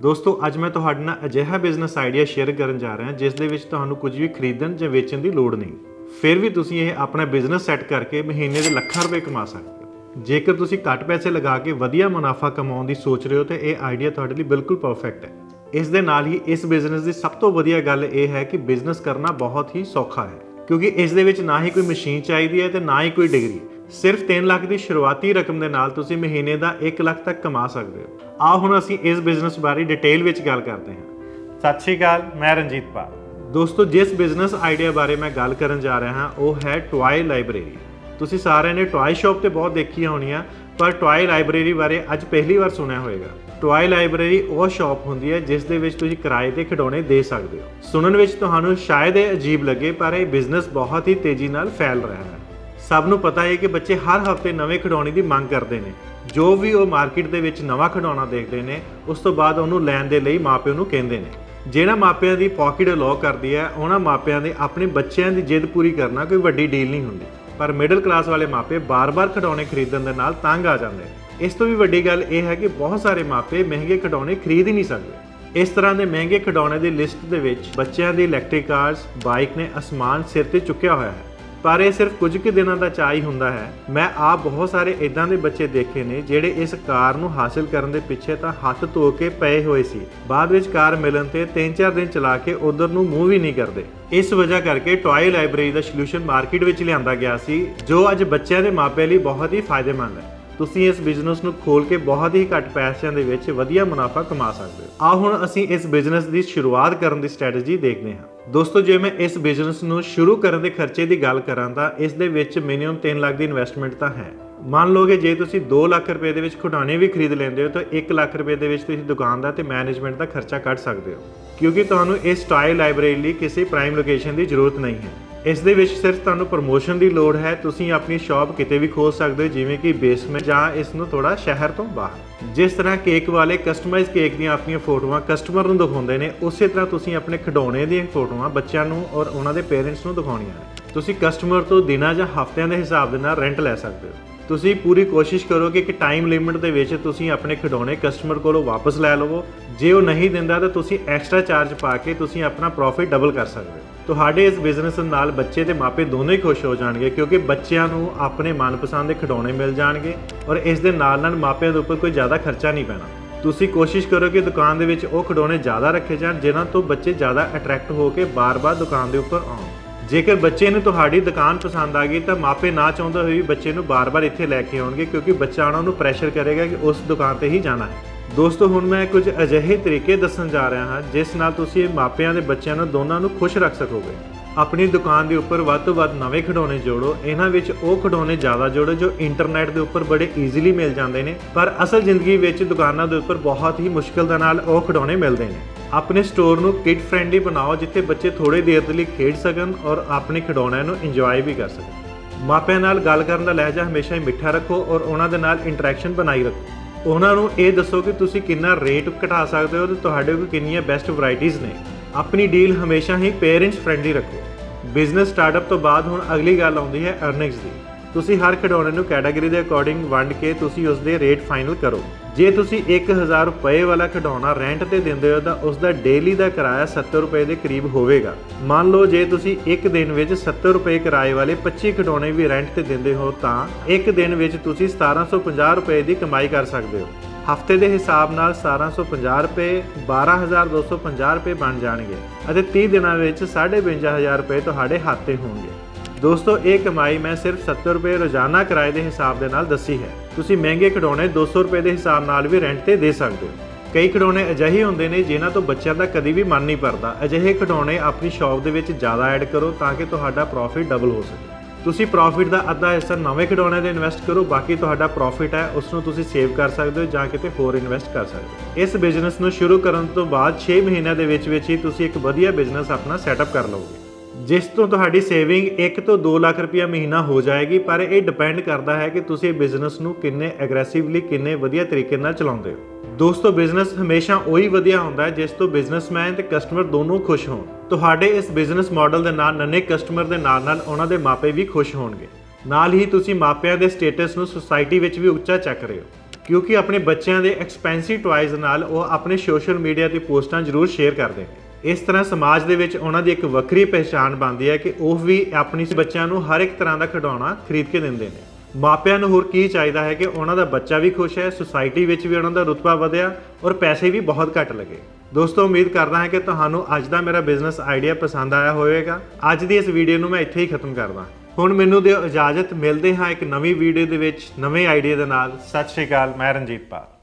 ਦੋਸਤੋ, ਅੱਜ ਮੈਂ ਤੁਹਾਡੇ ਨਾਲ ਅਜਿਹਾ ਬਿਜ਼ਨਸ ਆਈਡੀਆ ਸ਼ੇਅਰ ਕਰਨ ਜਾ ਰਿਹਾ, ਜਿਸ ਦੇ ਵਿੱਚ ਤੁਹਾਨੂੰ ਕੁਝ ਵੀ ਖਰੀਦਣ ਜਾਂ ਵੇਚਣ ਦੀ ਲੋੜ ਨਹੀਂ। ਫਿਰ ਵੀ ਤੁਸੀਂ ਇਹ ਆਪਣਾ ਬਿਜ਼ਨਸ ਸੈੱਟ ਕਰਕੇ ਮਹੀਨੇ ਦੇ ਲੱਖਾਂ ਰੁਪਏ ਕਮਾ ਸਕਦੇ ਹੋ। ਜੇਕਰ ਤੁਸੀਂ ਘੱਟ ਪੈਸੇ ਲਗਾ ਕੇ ਵਧੀਆ ਮੁਨਾਫਾ ਕਮਾਉਣ ਦੀ ਸੋਚ ਰਹੇ ਹੋ, ਤਾਂ ਇਹ ਆਈਡੀਆ ਤੁਹਾਡੇ ਲਈ ਬਿਲਕੁਲ ਪਰਫੈਕਟ ਹੈ। ਇਸ ਦੇ ਨਾਲ ਹੀ ਇਸ ਬਿਜ਼ਨਸ ਦੀ ਸਭ ਤੋਂ ਵਧੀਆ ਗੱਲ ਇਹ ਹੈ ਕਿ ਬਿਜ਼ਨਸ ਕਰਨਾ ਬਹੁਤ ਹੀ ਸੌਖਾ ਹੈ, ਕਿਉਂਕਿ ਇਸ ਦੇ ਵਿੱਚ ਨਾ ਹੀ ਕੋਈ ਮਸ਼ੀਨ ਚਾਹੀਦੀ ਹੈ ਤੇ ਨਾ ਹੀ ਕੋਈ ਡਿਗਰੀ ਸਿਰਫ 3 ਲੱਖ ਦੀ ਸ਼ੁਰੂਆਤੀ ਰਕਮ ਦੇ ਨਾਲ ਤੁਸੀਂ ਮਹੀਨੇ ਦਾ 1 ਲੱਖ ਤੱਕ ਕਮਾ ਸਕਦੇ ਹੋ। ਆਓ ਹੁਣ ਅਸੀਂ ਇਸ ਬਿਜ਼ਨਸ ਬਾਰੇ ਡਿਟੇਲ ਵਿੱਚ ਗੱਲ ਕਰਦੇ ਹਾਂ। ਸਤਿ ਸ਼੍ਰੀ ਅਕਾਲ ਮੈਂ ਰਣਜੀਤ ਪਾਲ। ਦੋਸਤੋ ਜਿਸ ਬਿਜ਼ਨਸ ਆਈਡੀਆ ਬਾਰੇ ਮੈਂ ਗੱਲ ਕਰਨ ਜਾ ਰਿਹਾ ਹਾਂ ਉਹ ਹੈ ਟੁਆਏ ਲਾਇਬ੍ਰੇਰੀ। ਤੁਸੀਂ ਸਾਰਿਆਂ ਨੇ ਟੁਆਏ ਸ਼ਾਪ ਤੇ ਬਹੁਤ ਦੇਖੀਆਂ ਹੋਣੀਆਂ ਪਰ ਟੁਆਏ ਲਾਇਬ੍ਰੇਰੀ ਬਾਰੇ ਅੱਜ ਪਹਿਲੀ ਵਾਰ ਸੁਣਿਆ ਹੋਵੇਗਾ ਟੁਆਏ ਲਾਇਬ੍ਰੇਰੀ ਉਹ ਸ਼ਾਪ ਹੁੰਦੀ ਹੈ ਜਿਸ ਦੇ ਵਿੱਚ ਤੁਸੀਂ ਕਿਰਾਏ ਤੇ ਖਿਡੌਣੇ ਦੇ ਸਕਦੇ ਹੋ। ਸੁਣਨ ਵਿੱਚ ਤੁਹਾਨੂੰ ਸ਼ਾਇਦ ਇਹ ਅਜੀਬ ਲੱਗੇ ਪਰ ਇਹ ਬਿਜ਼ਨਸ ਬਹੁਤ ਹੀ ਤੇਜ਼ੀ ਨਾਲ ਫੈਲ ਰਿਹਾ ਹੈ। ਸਭ ਨੂੰ ਪਤਾ ਹੈ ਕਿ ਬੱਚੇ ਹਰ ਹਫ਼ਤੇ ਨਵੇਂ ਖਿਡੌਣੇ ਦੀ ਮੰਗ ਕਰਦੇ ਨੇ। ਜੋ ਵੀ ਉਹ ਮਾਰਕੀਟ ਦੇ ਵਿੱਚ ਨਵਾਂ ਖਿਡੌਣਾ ਦੇਖਦੇ ਨੇ, ਉਸ ਤੋਂ ਬਾਅਦ ਉਹਨੂੰ ਲੈਣ ਦੇ ਲਈ ਮਾਪਿਆਂ ਨੂੰ ਕਹਿੰਦੇ ਨੇ। ਜਿਹੜਾ ਮਾਪਿਆਂ ਦੀ ਪਾਕਟ ਅਲਾਉ ਕਰਦੀ ਹੈ, ਉਹਨਾਂ ਮਾਪਿਆਂ ਦੇ ਆਪਣੇ ਬੱਚਿਆਂ ਦੀ ਜਿੱਦ ਪੂਰੀ ਕਰਨਾ ਕੋਈ ਵੱਡੀ ਡੀਲ ਨਹੀਂ ਹੁੰਦੀ। ਪਰ ਮਿਡਲ ਕਲਾਸ ਵਾਲੇ ਮਾਪੇ ਬਾਰ-ਬਾਰ ਖਿਡੌਣੇ ਖਰੀਦਣ ਦੇ ਨਾਲ ਤੰਗ ਆ ਜਾਂਦੇ ਨੇ। ਇਸ ਤੋਂ ਵੀ ਵੱਡੀ ਗੱਲ ਇਹ ਹੈ ਕਿ ਬਹੁਤ ਸਾਰੇ ਮਾਪੇ ਮਹਿੰਗੇ ਖਿਡੌਣੇ ਖਰੀਦ ਹੀ ਨਹੀਂ ਸਕਦੇ। ਇਸ ਤਰ੍ਹਾਂ ਦੇ ਮਹਿੰਗੇ ਖਿਡੌਣੇ ਦੀ ਲਿਸਟ ਦੇ ਵਿੱਚ ਬੱਚਿਆਂ ਦੀ ਇਲੈਕਟ੍ਰਿਕ ਕਾਰਸ ਬਾਈਕ ਨੇ ਅਸਮਾਨ ਸਿਰ ਤੇ ਚੁੱਕਿਆ ਹੋਇਆ ਹੈ। ਪਰ ਇਹ ਸਿਰਫ ਕੁਝ ਕੁ ਦਿਨਾਂ ਦਾ ਚਾਅ ਹੀ ਹੁੰਦਾ ਹੈ। ਮੈਂ ਆਪ ਬਹੁਤ ਸਾਰੇ ਇਦਾਂ ਦੇ ਬੱਚੇ ਦੇਖੇ ਨੇ ਜਿਹੜੇ ਇਸ ਕਾਰ ਨੂੰ ਹਾਸਲ ਕਰਨ ਦੇ ਪਿੱਛੇ ਤਾਂ ਹੱਥ ਧੋ ਕੇ ਪਏ ਹੋਏ ਸੀ। ਬਾਅਦ ਵਿੱਚ ਕਾਰ ਮਿਲਣ ਤੇ 3-4 ਦਿਨ ਚਲਾ ਕੇ ਉਧਰ ਨੂੰ ਮੂਵ ਵੀ ਨਹੀਂ ਕਰਦੇ। ਇਸ ਵਜ੍ਹਾ ਕਰਕੇ ਟੌਏ ਲਾਇਬ੍ਰੇਰੀ ਦਾ ਸੋਲੂਸ਼ਨ ਮਾਰਕੀਟ ਵਿੱਚ ਲਿਆਂਦਾ ਗਿਆ ਸੀ, ਜੋ ਅੱਜ ਬੱਚਿਆਂ ਦੇ ਮਾਪਿਆਂ ਲਈ ਬਹੁਤ ਹੀ ਫਾਇਦੇਮੰਦ ਹੈ। ਤੁਸੀਂ ਇਸ ਬਿਜ਼ਨਸ ਨੂੰ ਖੋਲ ਕੇ ਬਹੁਤ ਹੀ ਘੱਟ ਪੈਸਿਆਂ ਦੇ ਵਿੱਚ ਵਧੀਆ ਮੁਨਾਫਾ ਕਮਾ ਸਕਦੇ ਹੋ। ਆਓ ਹੁਣ ਅਸੀਂ ਇਸ ਬਿਜ਼ਨਸ ਦੀ ਸ਼ੁਰੂਆਤ ਕਰਨ ਦੀ ਸਟ੍ਰੈਟਜੀ ਦੇਖਦੇ ਹਾਂ। ਦੋਸਤੋ, ਜੇ ਮੈਂ ਇਸ ਬਿਜ਼ਨਸ ਨੂੰ ਸ਼ੁਰੂ ਕਰਨ ਦੇ ਖਰਚੇ ਦੀ ਗੱਲ ਕਰਾਂ ਤਾਂ ਇਸ ਦੇ ਵਿੱਚ ਮਿਨੀਮਮ 3 ਲੱਖ ਦੀ ਇਨਵੈਸਟਮੈਂਟ ਤਾਂ ਹੈ। ਮੰਨ ਲਓ ਕਿ ਜੇ ਤੁਸੀਂ 2 ਲੱਖ ਰੁਪਏ ਦੇ ਵਿੱਚ ਖਿਡੌਣੇ ਵੀ ਖਰੀਦ ਲੈਂਦੇ ਹੋ ਤਾਂ 1 ਲੱਖ ਰੁਪਏ ਦੇ ਵਿੱਚ ਤੁਸੀਂ ਦੁਕਾਨ ਦਾ ਤੇ ਮੈਨੇਜਮੈਂਟ ਦਾ ਖਰਚਾ ਕੱਢ ਸਕਦੇ ਹੋ। ਕਿਉਂਕਿ ਤੁਹਾਨੂੰ ਇਸ ਸਟਾਈਲ ਲਾਇਬ੍ਰੇਰੀ ਲਈ ਕਿਸੇ ਪ੍ਰਾਈਮ ਲੋਕੇਸ਼ਨ ਦੀ ਜ਼ਰੂਰਤ ਨਹੀਂ ਹੈ। ਇਸ ਦੇ ਵਿੱਚ ਸਿਰਫ ਤੁਹਾਨੂੰ ਪ੍ਰਮੋਸ਼ਨ ਦੀ ਲੋੜ ਹੈ। ਤੁਸੀਂ ਆਪਣੀ ਸ਼ਾਪ ਕਿਤੇ ਵੀ ਖੋਲ ਸਕਦੇ ਹੋ, ਜਿਵੇਂ ਕਿ ਬੇਸਮੈਂਟ ਜਾਂ ਇਸ ਨੂੰ ਥੋੜਾ ਸ਼ਹਿਰ ਤੋਂ ਬਾਹਰ। ਜਿਸ ਤਰ੍ਹਾਂ ਕੇਕ ਵਾਲੇ ਕਸਟਮਾਈਜ਼ ਕੇਕ ਦੀਆਂ ਆਪਣੀਆਂ ਫੋਟੋਆਂ ਕਸਟਮਰ ਨੂੰ ਦਿਖਾਉਂਦੇ ਨੇ, ਉਸੇ ਤਰ੍ਹਾਂ ਤੁਸੀਂ ਆਪਣੇ ਖਿਡੌਣੇ ਦੀਆਂ ਫੋਟੋਆਂ ਬੱਚਿਆਂ ਨੂੰ ਔਰ ਉਹਨਾਂ ਦੇ ਪੇਰੈਂਟਸ ਨੂੰ ਦਿਖਾਉਣੀਆਂ ਨੇ। ਤੁਸੀਂ ਕਸਟਮਰ ਤੋਂ ਦਿਨਾਂ ਜਾਂ ਹਫ਼ਤਿਆਂ ਦੇ ਹਿਸਾਬ ਦੇ ਨਾਲ ਰੈਂਟ ਲੈ ਸਕਦੇ ਹੋ। ਤੁਸੀਂ ਪੂਰੀ ਕੋਸ਼ਿਸ਼ ਕਰੋ ਕਿ ਇੱਕ ਟਾਈਮ ਲਿਮਿਟ ਦੇ ਵਿੱਚ ਤੁਸੀਂ ਆਪਣੇ ਖਿਡੌਣੇ ਕਸਟਮਰ ਕੋਲੋਂ ਵਾਪਸ ਲੈ ਲਵੋ। ਜੇ ਉਹ ਨਹੀਂ ਦਿੰਦਾ ਤਾਂ ਤੁਸੀਂ ਐਕਸਟਰਾ ਚਾਰਜ ਪਾ ਕੇ ਤੁਸੀਂ ਆਪਣਾ ਪ੍ਰੋਫਿਟ ਡਬਲ ਕਰ ਸਕਦੇ ਹੋ। ਤੁਹਾਡੇ ਇਸ ਬਿਜ਼ਨਸ ਨਾਲ ਬੱਚੇ ਤੇ ਮਾਪੇ ਦੋਨੋਂ ਹੀ ਖੁਸ਼ ਹੋ ਜਾਣਗੇ ਕਿਉਂਕਿ ਬੱਚਿਆਂ ਨੂੰ ਆਪਣੇ ਮਨਪਸੰਦ ਦੇ ਖਿਡੌਣੇ ਮਿਲ ਜਾਣਗੇ ਔਰ ਇਸ ਦੇ ਨਾਲ ਨਾਲ ਮਾਪਿਆਂ ਦੇ ਉੱਪਰ ਕੋਈ ਜ਼ਿਆਦਾ ਖਰਚਾ ਨਹੀਂ ਪੈਣਾ। ਤੁਸੀਂ ਕੋਸ਼ਿਸ਼ ਕਰੋ ਕਿ ਦੁਕਾਨ ਦੇ ਵਿੱਚ ਉਹ ਖਿਡੌਣੇ ਜ਼ਿਆਦਾ ਰੱਖੇ ਜਾਣ, ਜਿਨ੍ਹਾਂ ਤੋਂ ਬੱਚੇ ਜ਼ਿਆਦਾ ਅਟਰੈਕਟ ਹੋ ਕੇ ਬਾਰ-ਬਾਰ ਦੁਕਾਨ ਦੇ ਉੱਪਰ ਆਉਣ। ਜੇਕਰ ਬੱਚੇ ਨੂੰ ਤੁਹਾਡੀ ਦੁਕਾਨ ਪਸੰਦ ਆ ਗਈ, ਤਾਂ ਮਾਪੇ ਨਾ ਚਾਹੁੰਦੇ ਹੋਏ ਵੀ ਬੱਚੇ ਨੂੰ ਬਾਰ-ਬਾਰ ਇੱਥੇ ਲੈ ਕੇ ਆਉਣਗੇ, ਕਿਉਂਕਿ ਬੱਚਾ ਉਹਨਾਂ ਨੂੰ ਪ੍ਰੈਸ਼ਰ ਕਰੇਗਾ ਕਿ ਉਸ ਦੁਕਾਨ ਤੇ ਹੀ ਜਾਣਾ ਹੈ। ਦੋਸਤੋ, ਹੁਣ ਮੈਂ ਕੁਝ ਅਜਿਹੇ ਤਰੀਕੇ ਦੱਸਣ ਜਾ ਰਿਹਾ ਹਾਂ, ਜਿਸ ਨਾਲ ਤੁਸੀਂ ਮਾਪਿਆਂ ਦੇ ਬੱਚਿਆਂ ਨੂੰ ਦੋਨਾਂ ਨੂੰ ਖੁਸ਼ ਰੱਖ ਸਕੋਗੇ। ਆਪਣੀ ਦੁਕਾਨ ਦੇ ਉੱਪਰ ਵੱਧ ਤੋਂ ਵੱਧ ਨਵੇਂ ਖਿਡੌਣੇ ਜੋੜੋ, ਇਹਨਾਂ ਵਿੱਚ ਉਹ ਖਿਡੌਣੇ ਜ਼ਿਆਦਾ ਜੋੜੋ ਜੋ ਇੰਟਰਨੈਟ ਦੇ ਉੱਪਰ ਬੜੇ ਈਜ਼ੀਲੀ ਮਿਲ ਜਾਂਦੇ ਨੇ, ਪਰ ਅਸਲ ਜ਼ਿੰਦਗੀ ਵਿੱਚ ਦੁਕਾਨਾਂ ਦੇ ਉੱਪਰ ਬਹੁਤ ਹੀ ਮੁਸ਼ਕਲ ਦੇ ਨਾਲ ਉਹ ਖਿਡੌਣੇ ਮਿਲਦੇ ਨੇ। ਆਪਣੇ ਸਟੋਰ ਨੂੰ ਕਿਡ ਫ੍ਰੈਂਡਲੀ ਬਣਾਓ, ਜਿੱਥੇ ਬੱਚੇ ਥੋੜੇ ਦੇਰ ਦੇ ਲਈ ਖੇਡ ਸਕਣ ਔਰ ਆਪਣੇ ਖਿਡੌਣਿਆਂ ਨੂੰ ਇੰਜੋਏ ਵੀ ਕਰ ਸਕਣ। ਮਾਪਿਆਂ ਨਾਲ ਗੱਲ ਕਰਨ ਦਾ ਲਹਿਜਾ ਹਮੇਸ਼ਾ ਹੀ ਮਿੱਠਾ ਰੱਖੋ ਔਰ ਉਹਨਾਂ ਦੇ ਨਾਲ ਇੰਟਰੈਕਸ਼ਨ ਬਣਾਈ ਰੱਖੋ। ਉਹਨਾਂ ਨੂੰ ਇਹ ਦੱਸੋ ਕਿ ਤੁਸੀਂ ਕਿੰਨਾ ਰੇਟ ਘਟਾ ਸਕਦੇ ਹੋ ਤੇ ਤੁਹਾਡੇ ਕੋਲ ਕਿੰਨੀਆਂ ਬੈਸਟ ਵੈਰਾਈਟੀਆਂ ਨੇ। ਆਪਣੀ ਡੀਲ ਹਮੇਸ਼ਾ ਹੀ ਪੇਰੈਂਟਸ ਫ੍ਰੈਂਡਲੀ ਰੱਖੋ। ਬਿਜ਼ਨਸ ਸਟਾਰਟਅਪ ਤੋਂ ਬਾਅਦ ਹੁਣ ਅਗਲੀ ਗੱਲ ਆਉਂਦੀ ਹੈ ਅਰਨਿੰਗਸ ਦੀ। ਤੁਸੀਂ ਹਰ ਖਿਡੌਣੇ ਨੂੰ ਕੈਟਾਗਰੀ ਦੇ ਅਕੋਰਡਿੰਗ ਵੰਡ ਕੇ ਤੁਸੀਂ ਉਸ ਦੇ ਰੇਟ ਫਾਈਨਲ ਕਰੋ। ਜੇ ਤੁਸੀਂ 1000 ਰੁਪਏ ਵਾਲਾ ਖਿਡੌਣਾ ਰੈਂਟ ਤੇ ਦਿੰਦੇ ਹੋ, ਤਾਂ ਉਸ ਦਾ ਡੇਲੀ ਦਾ ਕਿਰਾਇਆ 70 ਰੁਪਏ ਦੇ ਕਰੀਬ ਹੋਵੇਗਾ। ਮੰਨ ਲਓ ਜੇ ਤੁਸੀਂ ਇੱਕ ਦਿਨ ਵਿੱਚ 70 ਰੁਪਏ ਕਿਰਾਏ ਵਾਲੇ 25 ਖਿਡੌਣੇ ਵੀ ਰੈਂਟ ਤੇ ਦਿੰਦੇ ਹੋ, ਤਾਂ ਇੱਕ ਦਿਨ ਵਿੱਚ ਤੁਸੀਂ 1750 ਰੁਪਏ ਦੀ ਕਮਾਈ ਕਰ ਸਕਦੇ ਹੋ। ਹਫ਼ਤੇ ਦੇ ਹਿਸਾਬ ਨਾਲ 1750 ਰੁਪਏ 12250 ਰੁਪਏ ਬਣ ਜਾਣਗੇ ਅਤੇ 30 ਦਿਨਾਂ ਵਿੱਚ 52500 ਰੁਪਏ ਤੁਹਾਡੇ ਹੱਥ ਤੇ ਹੋਣਗੇ। ਦੋਸਤੋ, ਇਹ ਕਮਾਈ ਮੈਂ ਸਿਰਫ 70 ਰੁਪਏ ਰੋਜ਼ਾਨਾ ਕਿਰਾਏ ਦੇ ਹਿਸਾਬ ਦੇ ਨਾਲ ਦੱਸੀ ਹੈ। ਤੁਸੀਂ ਮਹਿੰਗੇ ਖਿਡੌਣੇ 200 ਰੁਪਏ ਦੇ ਹਿਸਾਬ ਨਾਲ ਵੀ ਰੈਂਟ ਤੇ ਦੇ ਸਕਦੇ ਹੋ। ਕਈ ਖਿਡੌਣੇ ਅਜਿਹੇ ਹੁੰਦੇ ਨੇ ਜਿਨ੍ਹਾਂ ਤੋਂ ਬੱਚਿਆਂ ਦਾ ਕਦੀ ਵੀ ਮਨ ਨਹੀਂ ਭਰਦਾ। ਅਜਿਹੇ ਖਿਡੌਣੇ ਆਪਣੀ ਸ਼ਾਪ ਦੇ ਵਿੱਚ ਜ਼ਿਆਦਾ ਐਡ ਕਰੋ ਤਾਂ ਕਿ ਤੁਹਾਡਾ ਪ੍ਰੋਫਿਟ ਡਬਲ ਹੋ ਸਕੇ। ਤੁਸੀਂ ਪ੍ਰੋਫਿਟ ਦਾ ਅੱਧਾ ਹਿੱਸਾ ਨਵੇਂ ਖਿਡੌਣਿਆਂ ਦੇ ਇਨਵੈਸਟ ਕਰੋ, ਬਾਕੀ ਤੁਹਾਡਾ ਪ੍ਰੋਫਿਟ ਹੈ ਉਸ ਨੂੰ ਤੁਸੀਂ ਸੇਵ ਕਰ ਸਕਦੇ ਹੋ ਜਾਂ ਕਿਤੇ ਹੋਰ ਇਨਵੈਸਟ ਕਰ ਸਕਦੇ ਹੋ। ਇਸ ਬਿਜ਼ਨਸ ਨੂੰ ਸ਼ੁਰੂ ਕਰਨ ਤੋਂ ਬਾਅਦ 6 ਮਹੀਨਿਆਂ ਦੇ ਵਿੱਚ ਵਿੱਚ ਹੀ ਤੁਸੀਂ ਇੱਕ ਵਧੀਆ ਬਿਜ਼ਨਸ ਆਪਣਾ ਸੈਟਅਪ ਕਰ ਲਓਗੇ। ਜਿਸ ਤੋਂ ਤੁਹਾਡੀ ਸੇਵਿੰਗ 1 ਤੋਂ 2 ਲੱਖ ਰੁਪਇਆ ਮਹੀਨਾ ਹੋ ਜਾਏਗੀ, ਪਰ ਇਹ ਡਿਪੈਂਡ ਕਰਦਾ ਹੈ ਕਿ ਤੁਸੀਂ ਬਿਜ਼ਨਸ ਨੂੰ ਕਿੰਨੇ ਐਗਰੈਸਿਵਲੀ ਕਿੰਨੇ ਵਧੀਆ ਤਰੀਕੇ ਨਾਲ ਚਲਾਉਂਦੇ ਹੋ। ਦੋਸਤੋ, ਬਿਜ਼ਨਸ ਹਮੇਸ਼ਾ ਉਹੀ ਵਧੀਆ ਹੁੰਦਾ ਹੈ ਜਿਸ ਤੋਂ ਬਿਜ਼ਨਸਮੈਨ ਤੇ ਕਸਟਮਰ ਦੋਨੋਂ ਖੁਸ਼ ਹੋਣ। ਤੁਹਾਡੇ ਇਸ ਬਿਜ਼ਨਸ ਮਾਡਲ ਦੇ ਨਾਲ, ਨੰਨੇ ਕਸਟਮਰ ਦੇ ਨਾਲ ਨਾਲ ਉਹਨਾਂ ਦੇ ਮਾਪੇ ਵੀ ਖੁਸ਼ ਹੋਣਗੇ। ਨਾਲ ਹੀ ਤੁਸੀਂ ਮਾਪਿਆਂ ਦੇ ਸਟੇਟਸ ਨੂੰ ਸੁਸਾਇਟੀ ਵਿੱਚ ਵੀ ਉੱਚਾ ਚੱਕ ਰਹੇ ਹੋ। ਕਿਉਂਕਿ ਆਪਣੇ ਬੱਚਿਆਂ ਦੇ ਐਕਸਪੈਂਸਿਵ ਟੁਆਇਜ਼ ਨਾਲ ਉਹ ਆਪਣੇ ਸੋਸ਼ਲ ਮੀਡੀਆ ਤੇ ਪੋਸਟਾਂ ਜ਼ਰੂਰ ਸ਼ੇਅਰ ਕਰਦੇ ਨੇ ਇਸ ਤਰ੍ਹਾਂ ਸਮਾਜ ਦੇ ਵਿੱਚ ਉਹਨਾਂ ਦੀ ਇੱਕ ਵੱਖਰੀ ਪਹਿਚਾਣ ਬਣਦੀ ਹੈ ਕਿ ਉਹ ਵੀ ਆਪਣੀ ਬੱਚਿਆਂ ਨੂੰ ਹਰ ਇੱਕ ਤਰ੍ਹਾਂ ਦਾ ਖਿਡੌਣਾ ਖਰੀਦ ਕੇ ਦਿੰਦੇ ਨੇ। ਮਾਪਿਆਂ ਨੂੰ ਹੋਰ ਕੀ ਚਾਹੀਦਾ ਹੈ ਕਿ ਉਹਨਾਂ ਦਾ ਬੱਚਾ ਵੀ ਖੁਸ਼ ਹੈ ਸੁਸਾਇਟੀ ਵਿੱਚ ਵੀ ਉਹਨਾਂ ਦਾ ਰੁਤਬਾ ਵਧਿਆ ਔਰ ਪੈਸੇ ਵੀ ਬਹੁਤ ਘੱਟ ਲੱਗੇ। ਦੋਸਤੋ, ਉਮੀਦ ਕਰਦਾ ਹਾਂ ਕਿ ਤੁਹਾਨੂੰ ਅੱਜ ਦਾ ਮੇਰਾ ਬਿਜ਼ਨਸ ਆਈਡੀਆ ਪਸੰਦ ਆਇਆ ਹੋਵੇਗਾ। ਅੱਜ ਦੀ ਇਸ ਵੀਡੀਓ ਨੂੰ ਮੈਂ ਇੱਥੇ ਹੀ ਖਤਮ ਕਰਦਾ ਹੁਣ ਮੈਨੂੰ ਦਿਓ ਇਜਾਜ਼ਤ, ਮਿਲਦੇ ਹਾਂ ਇੱਕ ਨਵੀਂ ਵੀਡੀਓ ਦੇ ਵਿੱਚ ਨਵੇਂ ਆਈਡੀਆ ਦੇ ਨਾਲ। ਸਤਿ ਸ਼੍ਰੀ ਅਕਾਲ, ਮੈਂ ਰਣਜੀਤ ਪਾਲ।